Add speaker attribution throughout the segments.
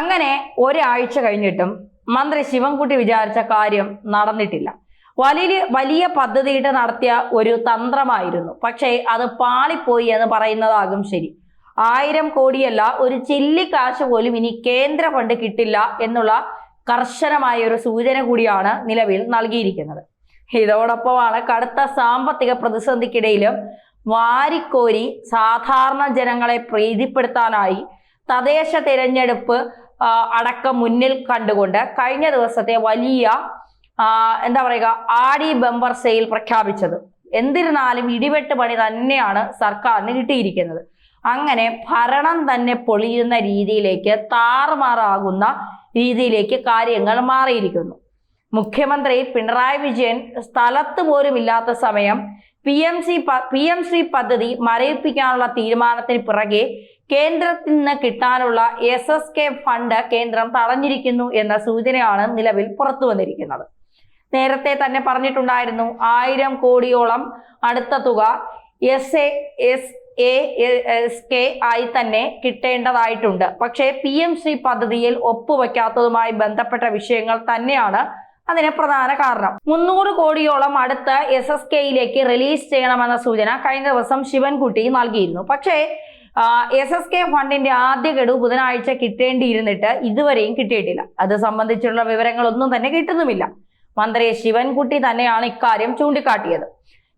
Speaker 1: അങ്ങനെ ഒരാഴ്ച കഴിഞ്ഞിട്ടും മന്ത്രി ശിവൻകുട്ടി വിചാരിച്ച കാര്യം നടന്നിട്ടില്ല. വലിയ വലിയ പദ്ധതിയിട്ട് നടത്തിയ ഒരു തന്ത്രമായിരുന്നു. പക്ഷേ അത് പാളിപ്പോയി എന്ന് പറയുന്നതാകും ശരി. ആയിരം കോടിയല്ല ഒരു ചില്ലിക്കാശ് പോലും ഇനി കേന്ദ്ര ഫണ്ട് കിട്ടില്ല എന്നുള്ള കർശനമായ ഒരു സൂചന കൂടിയാണ് നിലവിൽ നൽകിയിരിക്കുന്നത്. ഇതോടൊപ്പമാണ് കടുത്ത സാമ്പത്തിക പ്രതിസന്ധിക്കിടയിലും വാരിക്കോരി സാധാരണ ജനങ്ങളെ പ്രീതിപ്പെടുത്താനായി തദ്ദേശ തിരഞ്ഞെടുപ്പ് അടക്കം മുന്നിൽ കണ്ടുകൊണ്ട് കഴിഞ്ഞ ദിവസത്തെ വലിയ എന്താ പറയുക ആടി ബമ്പർ സെയിൽ പ്രഖ്യാപിച്ചത്. എന്നിരുന്നാലും ഇടിവെട്ട് പണി തന്നെയാണ് സർക്കാരിന് കിട്ടിയിരിക്കുന്നത്. അങ്ങനെ ഭരണം തന്നെ പൊളിയുന്ന രീതിയിലേക്ക് താറുമാറാകുന്ന രീതിയിലേക്ക് കാര്യങ്ങൾ മാറിയിരിക്കുന്നു. മുഖ്യമന്ത്രി പിണറായി വിജയൻ സ്ഥലത്ത് പോലും ഇല്ലാത്ത സമയം P M C P M C പദ്ധതി മരവിപ്പിക്കാനുള്ള തീരുമാനത്തിന് പിറകെ കേന്ദ്രത്തിൽ നിന്ന് കിട്ടാനുള്ള എസ് എസ് കെ ഫണ്ട് കേന്ദ്രം തടഞ്ഞിരിക്കുന്നു എന്ന സൂചനയാണ് നിലവിൽ പുറത്തു വന്നിരിക്കുന്നത്. നേരത്തെ തന്നെ പറഞ്ഞിട്ടുണ്ടായിരുന്നു ആയിരം കോടിയോളം അടുത്ത തുക S A S A S K ആയി തന്നെ കിട്ടേണ്ടതായിട്ടുണ്ട്. പക്ഷേ പി എം സി പദ്ധതിയിൽ ഒപ്പുവെക്കാത്തതുമായി ബന്ധപ്പെട്ട വിഷയങ്ങൾ തന്നെയാണ് അതിന് പ്രധാന കാരണം. മുന്നൂറ് കോടിയോളം അടുത്ത എസ് എസ് കെയിലേക്ക് റിലീസ് ചെയ്യണമെന്ന സൂചന കഴിഞ്ഞ ദിവസം ശിവൻകുട്ടി നൽകിയിരുന്നു. പക്ഷേ എസ് എസ് കെ ഫണ്ടിന്റെ ആദ്യ ഗഡു ബുധനാഴ്ച കിട്ടേണ്ടിയിരുന്നിട്ട് ഇതുവരെയും കിട്ടിയിട്ടില്ല. അത് സംബന്ധിച്ചുള്ള വിവരങ്ങളൊന്നും തന്നെ കിട്ടുന്നുമില്ല. മന്ത്രി ശിവൻകുട്ടി തന്നെയാണ് ഇക്കാര്യം ചൂണ്ടിക്കാട്ടിയത്.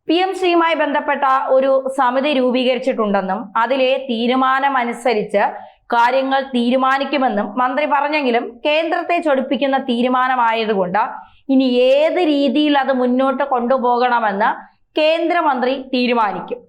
Speaker 1: പി എം സിയുമായി ബന്ധപ്പെട്ട ഒരു സമിതി രൂപീകരിച്ചിട്ടുണ്ടെന്നും അതിലെ തീരുമാനമനുസരിച്ച് കാര്യങ്ങൾ തീരുമാനിക്കുമെന്നും മന്ത്രി പറഞ്ഞെങ്കിലും കേന്ദ്രത്തെ ചൊടിപ്പിക്കുന്ന തീരുമാനമായതുകൊണ്ട് ഇനി ഏത് രീതിയിൽ അത് മുന്നോട്ട് കൊണ്ടുപോകണമെന്ന് കേന്ദ്രമന്ത്രി തീരുമാനിക്കും.